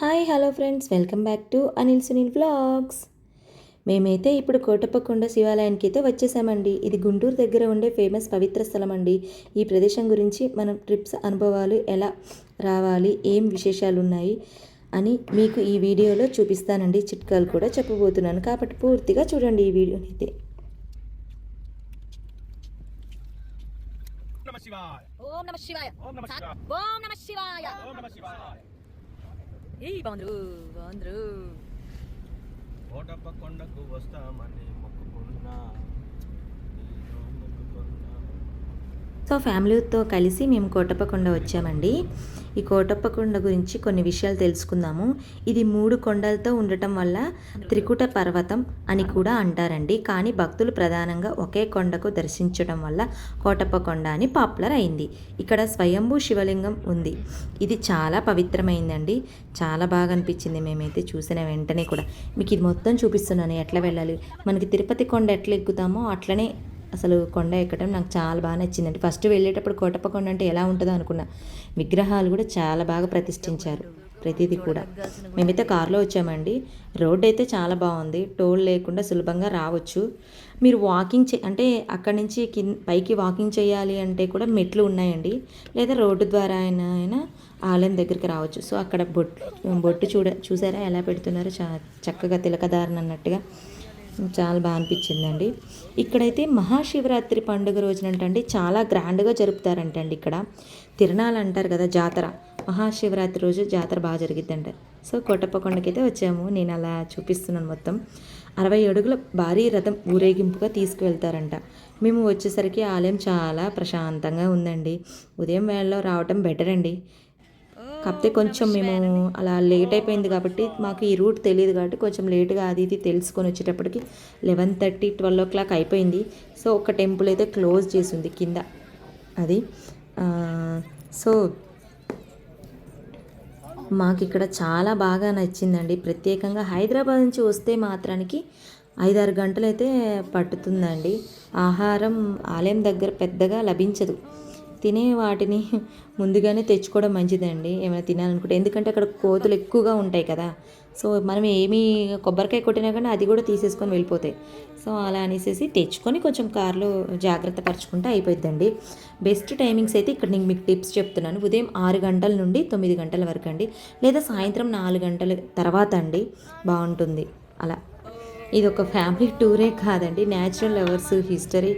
Hi hello friends. Welcome back to Anil Sunil vlogs. మేమైతే ఇప్పుడు కోటప్పకొండ శివాలయానికి అయితే వచ్చేసామండి. ఇది గుంటూరు దగ్గర ఉండే ఫేమస్ పవిత్ర స్థలం అండి ఈ ప్రదేశం గురించి మనం ట్రిప్స్ అనుభవాలు ఎలా రావాలి ఏం విశేషాలు ఉన్నాయి అని మీకు ఈ వీడియోలో చూపిస్తానండి. చిట్కాలు కూడా చెప్పబోతున్నాను. కాబట్టి పూర్తిగా చూడండి ఈ వీడియోని అయితే నమ శివాయ. ఓం నమ శివాయ. ఓం నమ శివాయ. ఓం నమ శివాయ. ఓం నమ శివాయ. కోటప్ప కొండకు వస్తామని మొక్కుకున్నా. నీతో మొక్కుకున్నా. సో ఫ్యామిలీతో కలిసి మేము కోటప్పకొండ వచ్చామండి. ఈ కోటప్పకొండ గురించి కొన్ని విషయాలు తెలుసుకుందాము. ఇది మూడు కొండలతో ఉండటం వల్ల త్రికుట పర్వతం అని కూడా అంటారండి. కానీ భక్తులు ప్రధానంగా ఒకే కొండకు దర్శించడం వల్ల కోటప్పకొండ అని పాపులర్ అయింది. ఇక్కడ స్వయంభూ శివలింగం ఉంది. ఇది చాలా పవిత్రమైందండి. చాలా బాగా అనిపించింది మేమైతే చూసిన వెంటనే కూడా. మీకు ఇది మొత్తం చూపిస్తున్నాను. ఎట్లా వెళ్ళాలి? మనకి తిరుపతి కొండ ఎట్లా ఎక్కుతామో అట్లనే అసలు కొండ ఎక్కడం నాకు చాలా బాగా నచ్చిందండి. ఫస్ట్ వెళ్ళేటప్పుడు కోటప్పకొండ అంటే ఎలా ఉంటుందో అనుకున్నా. విగ్రహాలు కూడా చాలా బాగా ప్రతిష్ఠించారు ప్రతిదీ కూడా. మేమైతే కారులో వచ్చామండి. రోడ్ అయితే చాలా బాగుంది. టోల్ లేకుండా సులభంగా రావచ్చు. మీరు వాకింగ్ చే అంటే అక్కడి నుంచి కింద పైకి వాకింగ్ చేయాలి అంటే కూడా మెట్లు ఉన్నాయండి. లేదా రోడ్డు ద్వారా అయినా అయినా ఆలయం దగ్గరికి రావచ్చు. సో అక్కడ బొట్టు బొట్టు చూడ చూసారా? ఎలా పెడుతున్నారో చా చక్కగా తిలకదారణ అన్నట్టుగా. చాలా బాగా అనిపించిందండి. ఇక్కడైతే మహాశివరాత్రి పండుగ రోజునంటండి చాలా గ్రాండ్గా జరుపుతారంటండి ఇక్కడ. తిరణాలు అంటారు కదా జాతర. మహాశివరాత్రి రోజు జాతర బాగా జరిగిద్దంట. సో కొట్టపకొండకైతే వచ్చాము. నేను అలా చూపిస్తున్నాను మొత్తం. అరవై అడుగుల భారీ రథం ఊరేగింపుగా తీసుకువెళ్తారంట. మేము వచ్చేసరికి ఆలయం చాలా ప్రశాంతంగా ఉందండి. ఉదయం వేళలో రావటం బెటర్ అండి కాకపోతే కొంచెం మేము అలా లేట్ అయిపోయింది కాబట్టి మాకు ఈ రూట్ తెలియదు కాబట్టి కొంచెం లేట్గా అది ఇది తెలుసుకొని వచ్చేటప్పటికి లెవెన్ థర్టీ ట్వెల్వ్ ఓ క్లాక్ అయిపోయింది. సో ఒక టెంపుల్ అయితే క్లోజ్ చేసింది కింద. అది సో మాకు ఇక్కడ చాలా బాగా నచ్చిందండి. ప్రత్యేకంగా హైదరాబాద్ నుంచి వస్తే మాత్రానికి ఐదారు గంటలైతే పట్టుతుందండి. ఆహారం ఆలయం దగ్గర పెద్దగా లభించదు. తినే వాటిని ముందుగానే తెచ్చుకోవడం మంచిదండి. ఏమైనా తినాలనుకుంటే. ఎందుకంటే అక్కడ కోతులు ఎక్కువగా ఉంటాయి కదా. సో మనం ఏమీ కొబ్బరికాయ కొట్టినా కానీ అది కూడా తీసేసుకొని వెళ్ళిపోతాయి. సో అలా అనేసి తెచ్చుకొని కొంచెం కార్లో జాగ్రత్త పరచుకుంటే అయిపోద్దండి బెస్ట్ టైమింగ్స్ అయితే ఇక్కడ నేను మీకు టిప్స్ చెప్తున్నాను. ఉదయం ఆరు గంటల నుండి తొమ్మిది గంటల వరకు అండి లేదా సాయంత్రం నాలుగు గంటల తర్వాత అండి. బాగుంటుంది. అలా. ఇది ఒక ఫ్యామిలీ టూరే కాదండి. న్యాచురల్ లవర్స్ హిస్టరీ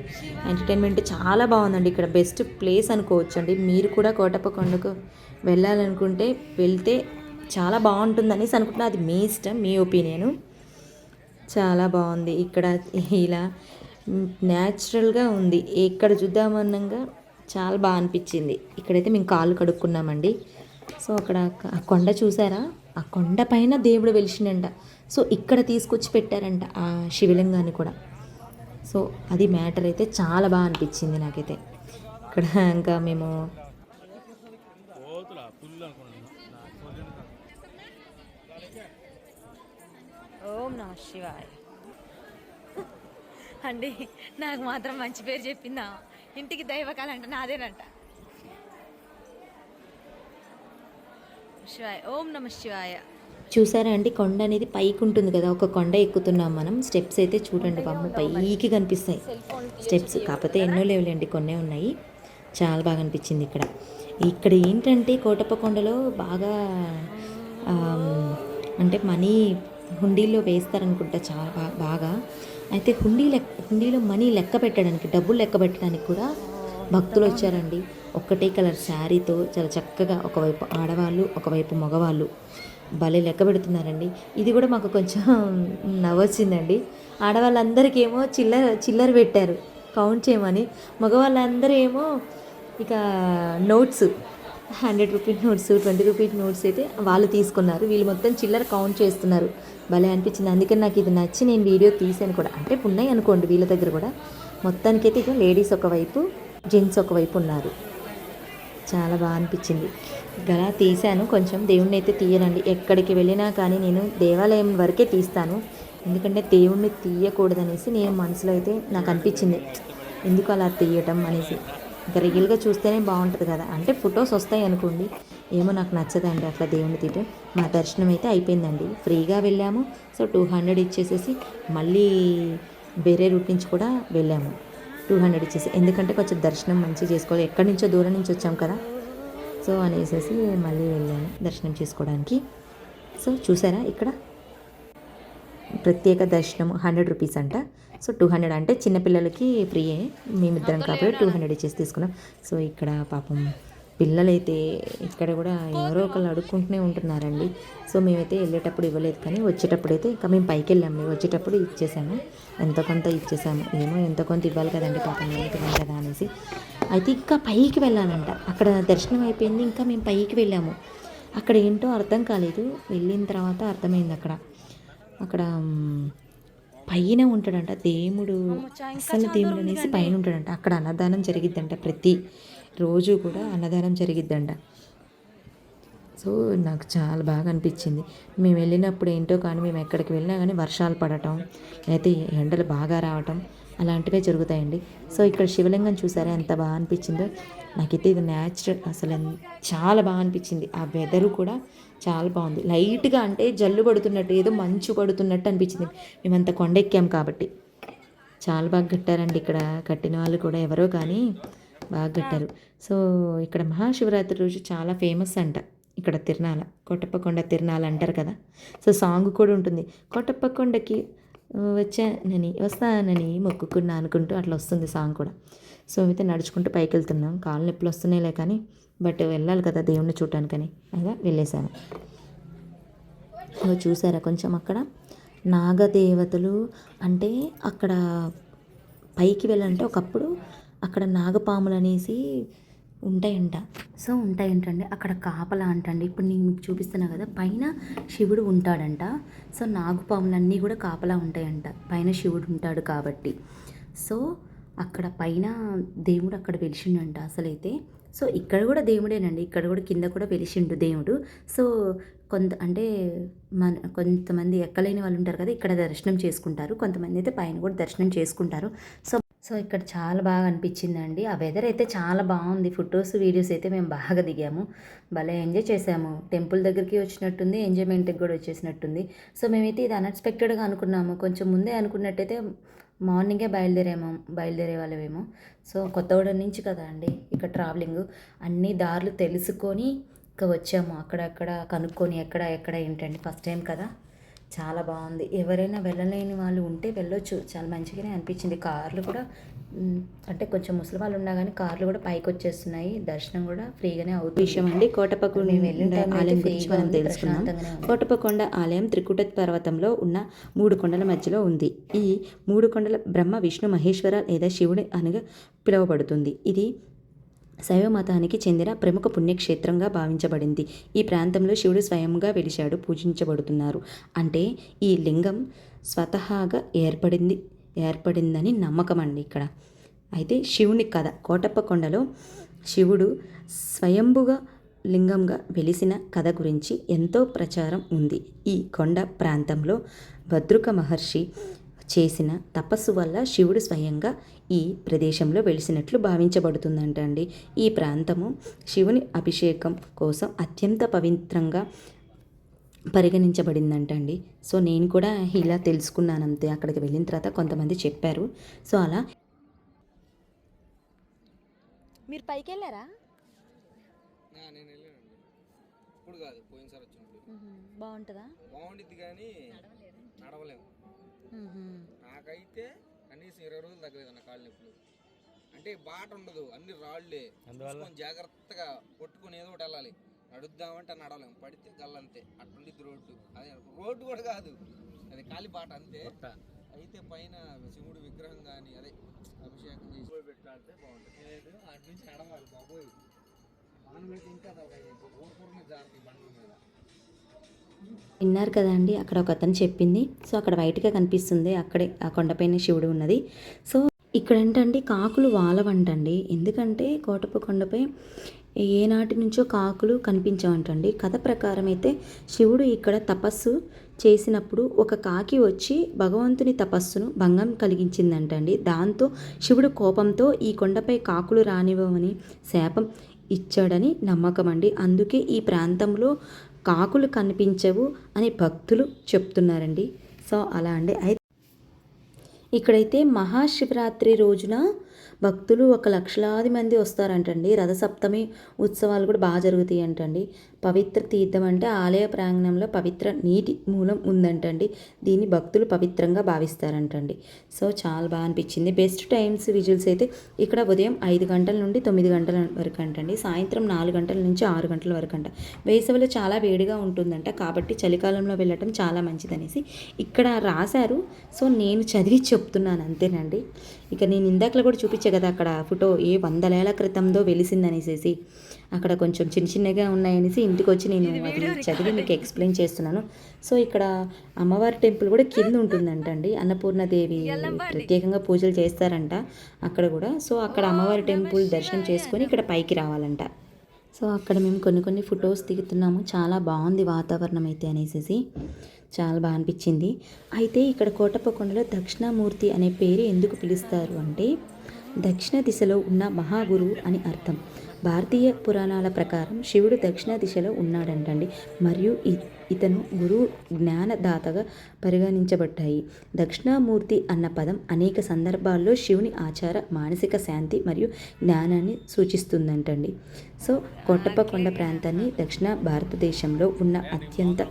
ఎంటర్టైన్మెంట్ చాలా బాగుందండి. ఇక్కడ బెస్ట్ ప్లేస్ అనుకోవచ్చండి. మీరు కూడా కోటప్పకొండకు వెళ్ళాలనుకుంటే వెళ్తే చాలా బాగుంటుందని అనుకుంటున్నా. అది మీ ఇష్టం మీ ఒపీనియను. చాలా బాగుంది. ఇక్కడ ఇలా న్యాచురల్గా ఉంది. ఎక్కడ చూద్దామన్నంగా చాలా బాగా అనిపించింది. ఇక్కడైతే మేము కాళ్ళు కడుక్కున్నామండి. సో అక్కడ ఆ కొండ చూసారా? ఆ కొండ పైన దేవుడు వెలిసిండంట. సో ఇక్కడ తీసుకొచ్చి పెట్టారంట ఆ శివలింగాన్ని కూడా. సో అది మ్యాటర్ అయితే చాలా బాగా అనిపించింది నాకైతే. ఇక్కడ ఇంకా మేము ఓం నమ శివాయ. అండి నాకు మాత్రం మంచి పేరు చెప్పిందా? ఇంటికి దైవకాలంట నాదేనంట. శివాయ ఓం నమ శివాయ. చూసారా అండి? కొండ అనేది పైకి ఉంటుంది కదా ఒక కొండ ఎక్కుతున్నాం మనం. స్టెప్స్ అయితే చూడండి బామ్మ పైకి కనిపిస్తాయి. స్టెప్స్ కాకపోతే ఎన్నో లేవులేండి కొన్నే ఉన్నాయి. చాలా బాగా అనిపించింది ఇక్కడ. ఇక్కడ ఏంటంటే కోటప్ప కొండలో బాగా అంటే మనీ హుండీలో వేస్తారనుకుంటా చాలా బాగా. అయితే హుండీ లెక్క హుండీలో మనీ లెక్క పెట్టడానికి డబ్బులు లెక్క పెట్టడానికి కూడా భక్తులు వచ్చారండి. ఒక్కటే కలర్ శారీతో చాలా చక్కగా ఒకవైపు ఆడవాళ్ళు ఒకవైపు మగవాళ్ళు. భలే లెక్క పెడుతున్నారండి. ఇది కూడా మాకు కొంచెం నవ్వొచ్చిందండి. ఆడవాళ్ళందరికీ ఏమో చిల్లర చిల్లర పెట్టారు. కౌంట్ చేయమని. మగవాళ్ళందరూ ఏమో ఇక notes hundred rupees notes twenty rupees notes అయితే వాళ్ళు తీసుకున్నారు. వీళ్ళు మొత్తం చిల్లర కౌంట్ చేస్తున్నారు. భలే అనిపించింది. అందుకని నాకు ఇది నచ్చి నేను వీడియో తీసాను కూడా. అంటే ఉన్నాయి అనుకోండి వీళ్ళ దగ్గర కూడా. మొత్తానికైతే ఇక లేడీస్ ఒకవైపు జెంట్స్ ఒకవైపు ఉన్నారు. చాలా బాగా అనిపించింది. గలా తీశాను. కొంచెం దేవుణ్ణి అయితే తీయనండి. ఎక్కడికి వెళ్ళినా కానీ నేను దేవాలయం వరకే తీస్తాను. ఎందుకంటే దేవుణ్ణి తీయకూడదనేసి నేను మనసులో అయితే నాకు అనిపించింది. ఎందుకు అలా తీయటం అనేసి. ఇంకా రియల్గా చూస్తేనే బాగుంటుంది కదా. అంటే ఫొటోస్ వస్తాయి అనుకోండి. ఏమో నాకు నచ్చదండి అట్లా దేవుని తీయటం. మా దర్శనం అయితే అయిపోయిందండి. ఫ్రీగా వెళ్ళాము. సో టూ హండ్రెడ్ ఇచ్చేసేసి మళ్ళీ వేరే రూట్ నుంచి కూడా వెళ్ళాము. టూ హండ్రెడ్ ఇచ్చేసి. ఎందుకంటే కొంచెం దర్శనం మంచిగా చేసుకోవాలి. ఎక్కడి నుంచో దూరం నుంచి వచ్చాం కదా. సో అనేసి మళ్ళీ వెళ్ళాను దర్శనం చేసుకోవడానికి. సో చూసారా ఇక్కడ? ప్రత్యేక దర్శనం హండ్రెడ్ రూపీస్ అంట. సో టూ హండ్రెడ్ అంటే చిన్నపిల్లలకి ఫ్రీయే. మేమిద్దరం కాబట్టి టూ హండ్రెడ్ ఇచ్చేసి తీసుకున్నాం. సో ఇక్కడ పాపం పిల్లలైతే ఇక్కడ కూడా ఎవరో ఒకళ్ళు అడుక్కుంటూనే ఉంటున్నారండి. సో మేమైతే వెళ్ళేటప్పుడు ఇవ్వలేదు కానీ వచ్చేటప్పుడు అయితే ఇంకా మేము పైకి వెళ్ళాము మేము వచ్చేటప్పుడు ఇచ్చేసాము. ఎంతో కొంత ఇచ్చేసాము. ఏమో ఎంతో కొంత ఇవ్వాలి కదండి పాపం వెళ్తున్నాం కదా అనేసి. అయితే ఇంకా పైకి వెళ్ళాలంట. అక్కడ దర్శనం అయిపోయింది ఇంకా మేము పైకి వెళ్ళాము. అక్కడ ఏంటో అర్థం కాలేదు. వెళ్ళిన తర్వాత అర్థమైంది అక్కడ. అక్కడ పైన ఉంటాడంట. దేవుడు అసలు దేవుడు అనేసి పైన ఉంటాడంట. అక్కడ అన్నదానం జరిగిద్దంట ప్రతి రోజు కూడా అన్నదానం జరిగిద్దంట. సో నాకు చాలా బాగా అనిపించింది. మేము వెళ్ళినప్పుడు ఏంటో కానీ మేము ఎక్కడికి వెళ్ళినా కానీ వర్షాలు పడటం లేకపోతే ఎండలు బాగా రావటం అలాంటివే జరుగుతాయండి. సో ఇక్కడ శివలింగం చూసారా? ఎంత బాగా అనిపించిందో. నాకైతే ఇది న్యాచురల్ అసలు చాలా బాగా అనిపించింది. ఆ వెదరు కూడా చాలా బాగుంది. లైట్గా అంటే జల్లు పడుతున్నట్టు ఏదో మంచు పడుతున్నట్టు అనిపించింది. మేమంత కొండ ఎక్కాం కాబట్టి. చాలా బాగా కట్టారండి ఇక్కడ. కట్టిన వాళ్ళు కూడా ఎవరో కానీ బాగా కట్టారు. సో ఇక్కడ మహాశివరాత్రి రోజు చాలా ఫేమస్ అంట. ఇక్కడ తిరణాల కొట్టప్పకొండ తిరణాల అంటారు కదా. సో సాంగ్ కూడా ఉంటుంది. కొట్టప్పకొండకి వచ్చానని వస్తానని మొక్కుకున్నా అనుకుంటూ అట్లా వస్తుంది సాంగ్ కూడా. సో అయితే నడుచుకుంటూ పైకి వెళ్తున్నాం కాళ్ళు నొప్పులు వస్తున్నాయిలే కానీ బట్ వెళ్ళాలి కదా దేవుణ్ణి చూడటానికని అలా వెళ్ళేసాను. చూసారా కొంచెం అక్కడ? నాగదేవతలు అంటే అక్కడ పైకి వెళ్ళాలంటే ఒకప్పుడు అక్కడ నాగపాములు అనేసి ఉంటాయంట. సో ఉంటాయంటండి. అక్కడ కాపలా అంటండి. ఇప్పుడు నేను మీకు చూపిస్తున్నా కదా పైన శివుడు ఉంటాడంట. సో నాగుపాములన్నీ కూడా కాపలా ఉంటాయంట. పైన శివుడు ఉంటాడు కాబట్టి. సో అక్కడ పైన దేవుడు అక్కడ వెలిసిండంట అసలైతే. సో ఇక్కడ కూడా దేవుడేనండి. ఇక్కడ కూడా కింద కూడా వెలిసిండు దేవుడు. సో కొంత అంటే మన కొంతమంది ఎక్కలేని వాళ్ళు ఉంటారు కదా ఇక్కడ దర్శనం చేసుకుంటారు. కొంతమంది అయితే పైన కూడా దర్శనం చేసుకుంటారు. సో సో ఇక్కడ చాలా బాగా అనిపించిందండి. ఆ వెదర్ అయితే చాలా బాగుంది. ఫొటోస్ వీడియోస్ అయితే మేము బాగా దిగాము. భలే ఎంజాయ్ చేసాము టెంపుల్ దగ్గరికి వచ్చినట్టుంది ఎంజాయ్మెంట్కి కూడా వచ్చేసినట్టుంది. సో మేమైతే ఇది అన్ఎక్స్పెక్టెడ్గా అనుకున్నాము. కొంచెం ముందే అనుకున్నట్టయితే మార్నింగే బయలుదేరేమో బయలుదేరే వాళ్ళమేమో. సో కొత్తగూడెం నుంచి కదా అండి ఇక్కడ ట్రావెలింగ్ అన్ని దారులు తెలుసుకొని ఇంకా వచ్చాము. అక్కడక్కడ కనుక్కొని ఎక్కడ ఎక్కడ ఏంటండి? ఫస్ట్ టైం కదా? చాలా బాగుంది. ఎవరైనా వెళ్ళలేని వాళ్ళు ఉంటే వెళ్ళొచ్చు. చాలా మంచిగానే అనిపించింది. కార్లు కూడా అంటే కొంచెం ముసలి వాళ్ళు ఉన్నా కానీ కార్లు కూడా పైకి వచ్చేస్తున్నాయి దర్శనం కూడా ఫ్రీగానే అవుతుంది. విషయం అండి కోటపకొండ ఆలయం గురించి మనం తెలుసుకున్నాం. కోటపకొండ ఆలయం త్రికుట పర్వతంలో ఉన్న మూడు కొండల మధ్యలో ఉంది. ఈ మూడు కొండల బ్రహ్మ విష్ణు మహేశ్వర లేదా శివుడి అనగా పిలువబడుతుంది. ఇది శైవ మతానికి చెందిన ప్రముఖ పుణ్యక్షేత్రంగా భావించబడింది. ఈ ప్రాంతంలో శివుడు స్వయంగా వెలిశాడు పూజించబడుతున్నారు. అంటే ఈ లింగం స్వతహాగా ఏర్పడింది ఏర్పడిందని నమ్మకం అండి ఇక్కడ. అయితే శివుని కథ కోటప్ప కొండలో శివుడు స్వయంభుగా లింగంగా వెలిసిన కథ గురించి ఎంతో ప్రచారం ఉంది. ఈ కొండ ప్రాంతంలో భద్రుక మహర్షి చేసిన తపస్సు వల్ల శివుడు స్వయంగా ఈ ప్రదేశంలో వెలిసినట్లు భావించబడుతుందంట అండి ఈ ప్రాంతము శివుని అభిషేకం కోసం అత్యంత పవిత్రంగా పరిగణించబడిందంట అండి సో నేను కూడా ఇలా తెలుసుకున్నాను అంతే అక్కడికి వెళ్ళిన తర్వాత కొంతమంది చెప్పారు. సో అలా మీరు పైకి వెళ్ళారా నేను వెళ్ళానండి. ఇప్పుడు కాదు పోయినసారి వచ్చినప్పుడు. బాగుంటుందా? బాగుండిద్ది కానీ నడవలేము. నాకైతే కనీసం ఇరవై రోజులు తగ్గలేదు నా కాళ్ళు నొప్పులు. అంటే బాట ఉండదు అన్ని రాళ్ళే చూసుకొని జాగ్రత్తగా కొట్టుకొని ఏదో ఒకటి వెళ్ళాలి. నడుద్దామంటే నడవలేము పడితే గల్లంతే. అట్లుండిద్ది రోడ్డు. అదే రోడ్డు కూడా కాదు. అది కాలి బాట అంతే. అయితే పైన శివుడు విగ్రహం కానీ అదే అభిషేకం చేసి. పెట్టాలంటే బాగుంటుంది. లేదు అటు నుంచి నడవాలి బాబోయ్. మనం ఇంకా ఊరుకూరునే జాగ్రత్త బండ్ల మీద. విన్నారు కదండి అక్కడ ఒక అతను చెప్పింది. సో అక్కడ వైట్గా కనిపిస్తుంది. అక్కడే ఆ కొండపైన శివుడు ఉన్నది. సో ఇక్కడ ఏంటంటే కాకులు వాలవంటండి. ఎందుకంటే కోటప్ప కొండపై ఏనాటి నుంచో కాకులు కనిపించవంటండి. కథ ప్రకారం అయితే శివుడు ఇక్కడ తపస్సు చేసినప్పుడు ఒక కాకి వచ్చి భగవంతుని తపస్సును భంగం కలిగించిందంటండి. దాంతో శివుడు కోపంతో ఈ కొండపై కాకులు రానివ్వమని శాపం ఇచ్చాడని నమ్మకం అండి అందుకే ఈ ప్రాంతంలో కాకులు కనిపించవు అని భక్తులు చెప్తున్నారండి. సో అలా అండి. అయితే ఇక్కడైతే మహాశివరాత్రి రోజున భక్తులు ఒక లక్షలాది మంది వస్తారంటండి. రథసప్తమి ఉత్సవాలు కూడా బాగా జరుగుతాయి అంటండి పవిత్ర తీర్థం అంటే ఆలయ ప్రాంగణంలో పవిత్ర నీటి మూలం ఉందంటండి. దీన్ని భక్తులు పవిత్రంగా భావిస్తారంటండి. సో చాలా బాగా అనిపించింది. బెస్ట్ టైమ్స్ విజువల్స్ అయితే ఇక్కడ ఉదయం ఐదు గంటల నుండి తొమ్మిది గంటల వరకు అంటండి సాయంత్రం నాలుగు గంటల నుంచి ఆరు గంటల వరకు అంట వేసవిలో చాలా వేడిగా ఉంటుందంట. కాబట్టి చలికాలంలో వెళ్ళటం చాలా మంచిదనేసి ఇక్కడ రాశారు. సో నేను చదివి చెప్తున్నాను అంతేనండి. ఇక నేను ఇందాకలో కూడా చూపించే కదా అక్కడ ఫోటో? ఏ వందలేళ్ళ క్రితందో వెలిసిందనేసేసి అక్కడ కొంచెం చిన్న చిన్నగా ఉన్నాయనేసి ఇంటికి వచ్చి నేను అది చదివి మీకు ఎక్స్ప్లెయిన్ చేస్తున్నాను. సో ఇక్కడ అమ్మవారి టెంపుల్ కూడా కింద ఉంటుందంటండి. అన్నపూర్ణదేవి ప్రత్యేకంగా పూజలు చేస్తారంట అక్కడ కూడా. సో అక్కడ అమ్మవారి టెంపుల్ దర్శనం చేసుకొని ఇక్కడ పైకి రావాలంట. సో అక్కడ మేము కొన్ని కొన్ని ఫొటోస్ దిగుతున్నాము. చాలా బాగుంది వాతావరణం అయితే అనేసి చాలా బాగా అనిపించింది. అయితే ఇక్కడ కోటప్పకొండలో దక్షిణామూర్తి అనే పేరు ఎందుకు పిలుస్తారు అంటే దక్షిణ దిశలో ఉన్న మహాగురువు అని అర్థం. భారతీయ పురాణాల ప్రకారం శివుడు దక్షిణ దిశలో ఉన్నాడంటండి. మరియు ఇ- ఇతను గురువు జ్ఞానదాతగా పరిగణించబడ్డాయి. దక్షిణామూర్తి అన్న పదం అనేక సందర్భాల్లో శివుని ఆచార మానసిక శాంతి మరియు జ్ఞానాన్ని సూచిస్తుందంటండి. సో కోటప్పకొండ ప్రాంతాన్ని దక్షిణ భారతదేశంలో ఉన్న అత్యంత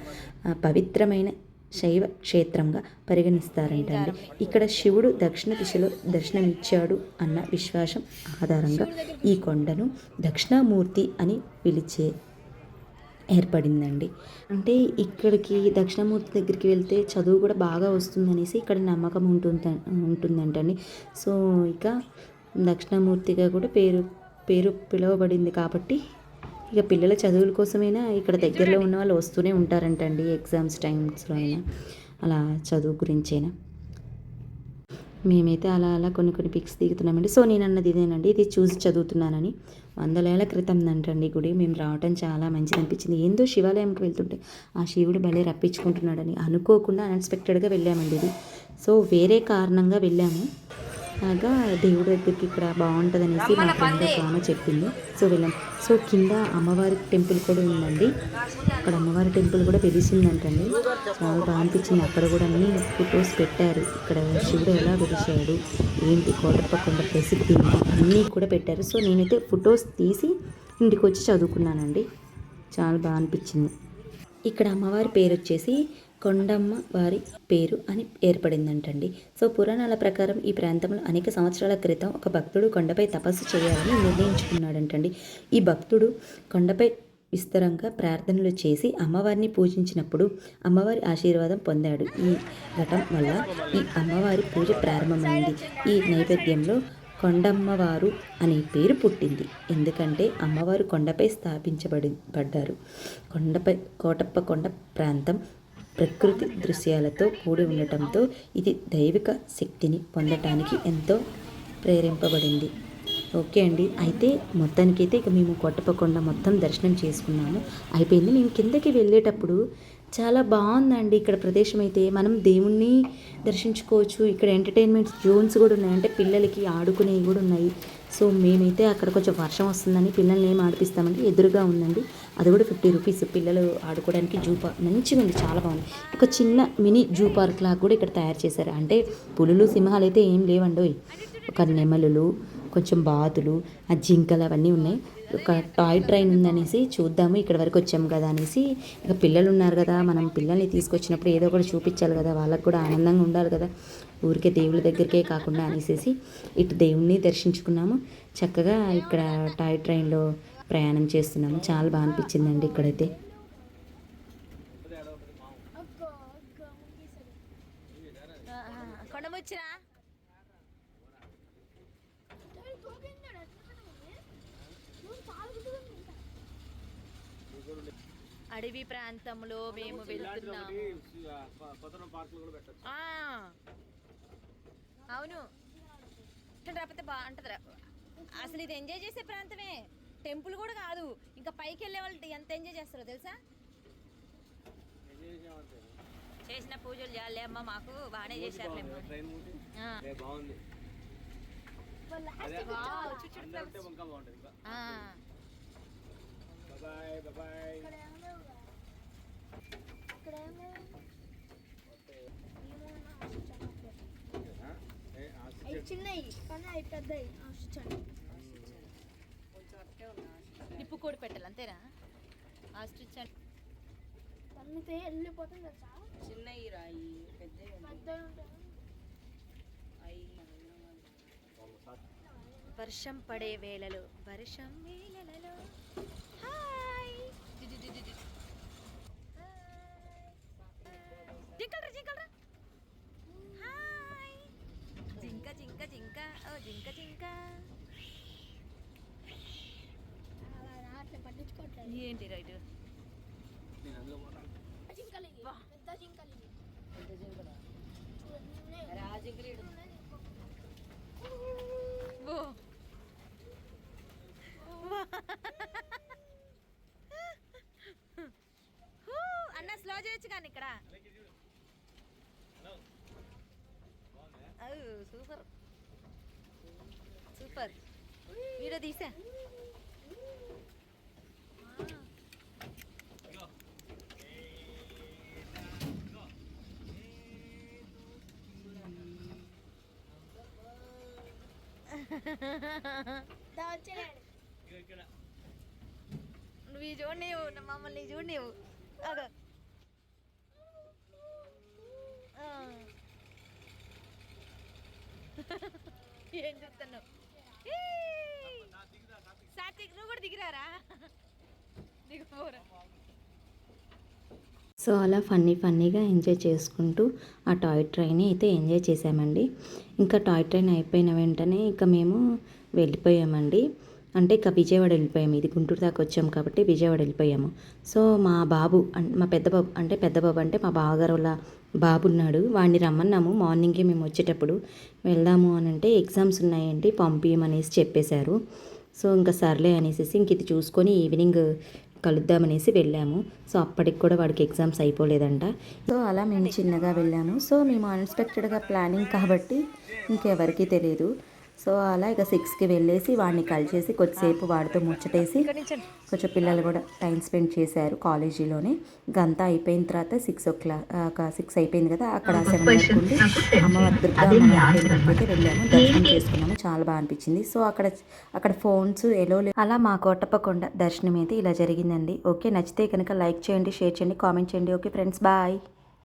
పవిత్రమైన శైవ క్షేత్రంగా పరిగణిస్తారంటండి. ఇక్కడ శివుడు దక్షిణ దిశలో దర్శనమిచ్చాడు అన్న విశ్వాసం ఆధారంగా ఈ కొండను దక్షిణామూర్తి అని పిలిచే ఏర్పడిందండి. అంటే ఇక్కడికి దక్షిణామూర్తి దగ్గరికి వెళ్తే చదువు కూడా బాగా వస్తుందనేసి ఇక్కడ నమ్మకం ఉంటుంది ఉంటుందంటండి. సో ఇక దక్షిణామూర్తిగా కూడా పేరు పేరు పిలువబడింది కాబట్టి ఇక పిల్లల చదువుల కోసమైనా ఇక్కడ దగ్గరలో ఉన్న వాళ్ళు వస్తూనే ఉంటారంటండి ఎగ్జామ్స్ టైమ్స్లో అయినా అలా చదువు గురించైనా. మేమైతే అలా అలా కొన్ని కొన్ని పిక్స్ దిగుతున్నామండి. సో నేను అన్నది ఇదేనండి. ఇది చూసి చదువుతున్నానని. వందలేళ్ళ క్రితం అంటండి గుడి. మేము రావటం చాలా మంచిది అనిపించింది. ఏందో శివాలయంకి వెళ్తుంటే ఆ శివుడు భలే రప్పించుకుంటున్నాడని అనుకోకుండా అన్ఎక్స్పెక్టెడ్గా వెళ్ళామండి ఇది. సో వేరే కారణంగా వెళ్ళాము. అలాగా దేవుడి దగ్గరికి ఇక్కడ బాగుంటుంది అనేసి మా ఫ్రెండ్ ఒక ఆమె చెప్పింది. సో వెళ్ళాం. సో కింద అమ్మవారి టెంపుల్ కూడా ఉందండి. అక్కడ అమ్మవారి టెంపుల్ కూడా వెలిసిందంటండి. చాలా బాగా అనిపించింది అక్కడ కూడా అన్ని ఫొటోస్ పెట్టారు. ఇక్కడ శివుడు ఎలా వెలిశాడు? ఏంటి కోటప్పకొండ ప్రసిద్ధి? అన్నీ కూడా పెట్టారు. సో నేనైతే ఫొటోస్ తీసి ఇంటికి వచ్చి చదువుకున్నానండి. చాలా బాగా అనిపించింది ఇక్కడ అమ్మవారి పేరు వచ్చేసి కొండమ్మ వారి పేరు అని ఏర్పడిందంటండి. సో పురాణాల ప్రకారం ఈ ప్రాంతంలో అనేక సంవత్సరాల క్రితం ఒక భక్తుడు కొండపై తపస్సు చేయాలని నిర్ణయించుకున్నాడంటండి. ఈ భక్తుడు కొండపై విస్తరంగా ప్రార్థనలు చేసి అమ్మవారిని పూజించినప్పుడు అమ్మవారి ఆశీర్వాదం పొందాడు. ఈ ఘటం వల్ల ఈ అమ్మవారి పూజ ప్రారంభమైంది. ఈ నైవేద్యంలో కొండమ్మవారు అనే పేరు పుట్టింది. ఎందుకంటే అమ్మవారు కొండపై స్థాపించబడి పడ్డారు. కొండపై కోటప్ప కొండ ప్రాంతం ప్రకృతి దృశ్యాలతో కూడి ఉండటంతో ఇది దైవిక శక్తిని పొందటానికి ఎంతో ప్రేరింపబడింది ఓకే అండి. అయితే మొత్తానికైతే ఇక మేము కొట్టపకుండా మొత్తం దర్శనం చేసుకున్నాము. అయిపోయింది. మేము కిందకి వెళ్ళేటప్పుడు చాలా బాగుందండి ఇక్కడ ప్రదేశం అయితే. మనం దేవుణ్ణి దర్శించుకోవచ్చు. ఇక్కడ ఎంటర్టైన్మెంట్ జోన్స్ కూడా ఉన్నాయి. అంటే పిల్లలకి ఆడుకునేవి కూడా ఉన్నాయి. సో మేమైతే అక్కడ కొంచెం వర్షం వస్తుందని పిల్లల్ని ఏం ఆడిపిస్తామంటే ఎదురుగా ఉందండి. అది కూడా ఫిఫ్టీ రూపీస్ పిల్లలు ఆడుకోవడానికి జూ పార్క్ మంచిగా ఉంది చాలా బాగుంది. ఒక చిన్న మినీ జూ పార్క్ లాగా కూడా ఇక్కడ తయారు చేశారు. అంటే పులులు సింహాలు అయితే ఏం లేవండోయ్ ఒక నెమలులు కొంచెం బాతులు ఆ జింకలు అవన్నీ ఉన్నాయి. ఒక టాయ్ ట్రైన్ ఉందనేసి చూద్దాము ఇక్కడ వరకు వచ్చాము కదా అనేసి. ఇక పిల్లలు ఉన్నారు కదా మనం పిల్లల్ని తీసుకొచ్చినప్పుడు ఏదో ఒకటి చూపించాలి కదా వాళ్ళకు కూడా ఆనందంగా ఉండాలి కదా. ఊరికే దేవుళ్ళ దగ్గరికే కాకుండా అనేసి ఇటు దేవుణ్ణి దర్శించుకున్నాము. చక్కగా ఇక్కడ టాయ్ ట్రైన్లో ప్రయాణం చేస్తున్నాము. చాలా బాగా అనిపించిందండి ఇక్కడైతే. కొండముచ్చినా అడవి ప్రాంతంలో మేము వెళ్తున్నాము. ఆ. అవును. రాకపోతే బాగుంటుంది అసలు ఇది ఎంజాయ్ చేసే ప్రాంతమే. టెంపుల్ కూడా కాదు. ఇంకా పైకి వెళ్ళే వాళ్ళు ఎంత ఎంజాయ్ చేస్తారో తెలుసా? చేసిన పూజలు చాలే అమ్మ మాకు బాగానే. ఏ, బాగుంది అదే వావ్, చూడు, చూడు, అందరూ flowers. ఉంటే ఇంకా బాగుంటుంది ఇంకా ఆ. బాయ్ బాయ్ అవి చిన్నవి కానీ అవి పెద్దవి ఆశించండి నిప్పు కోడి పెట్టాలి అంతేనా? ఆస్ట్రిచ్ అంటే తన్నితే వెళ్ళిపోతుంది తెలుసా చిన్నవి రాయి పెద్ద పెద్దవి ఉంటాయి. వర్షం పడే వేళలో వర్షం వేళలలో. హాయ్! జింక జింక ఏంటి రైట్. పెద్ద జింకలు. పెద్ద జింకలు. ఓ. అన్న స్లో చేయొచ్చు కానీ ఇక్కడ. సూపర్. సూపర్. వీడియో తీసా. నువ్వు చూడు నీవు మమ్మల్ని చూడు నీవు ఆ. ఏం చూస్తున్నావు ఈ. సాత్విక్ నువ్వు కూడా దిగిరారా దిగిపోరా సో అలా ఫన్నీ ఫన్నీగా ఎంజాయ్ చేసుకుంటూ ఆ టాయ్ ట్రైన్ అయితే ఎంజాయ్ చేసామండి ఇంకా టాయ్ ట్రైన్ అయిపోయిన వెంటనే ఇక మేము వెళ్ళిపోయామండి. అంటే ఇక విజయవాడ వెళ్ళిపోయాము. ఇది గుంటూరు దాకా వచ్చాం కాబట్టి విజయవాడ వెళ్ళిపోయాము. సో మా బాబు మా పెద్ద బాబు అంటే పెద్ద బాబు అంటే మా బావగారు వాళ్ళ బాబు ఉన్నాడు. వాడిని రమ్మన్నాము. మార్నింగే మేము వచ్చేటప్పుడు వెళ్దాము అని అంటే ఎగ్జామ్స్ ఉన్నాయండి. పంపించమనేసి చెప్పేశారు. సో ఇంకా సర్లే అనేసి ఇంక ఇది చూసుకొని ఈవినింగ్ కలుద్దామనేసి వెళ్ళాము. సో అప్పటికి కూడా వాడికి ఎగ్జామ్స్ అయిపోలేదంట. సో అలా మేము చిన్నగా వెళ్ళాము సో మేము అన్ఎక్స్పెక్టెడ్గా ప్లానింగ్ కాబట్టి ఇంకెవరికీ తెలియదు. సో అలా ఇక సిక్స్కి వెళ్ళేసి వాడిని కలిసేసి కొద్దిసేపు వాడితో ముచ్చటేసి కొంచెం పిల్లలు కూడా టైం స్పెండ్ చేశారు కాలేజీలోనే. అంతా అయిపోయిన తర్వాత సిక్స్ ఓ క్లాక్ సిక్స్ అయిపోయింది కదా అక్కడ సెవెన్ వరకు ఉండి అమ్మవారి దుర్గా వెళ్ళాము. దర్శనం చేసుకున్నాము. చాలా బాగా అనిపించింది. సో అక్కడ అక్కడ ఫోన్స్ ఎలో అలా మా కోటప్పకొండ దర్శనం అయితే ఇలా జరిగిందండి. ఓకే నచ్చితే కనుక లైక్ చేయండి షేర్ చేయండి కామెంట్ చేయండి. Okay friends bye.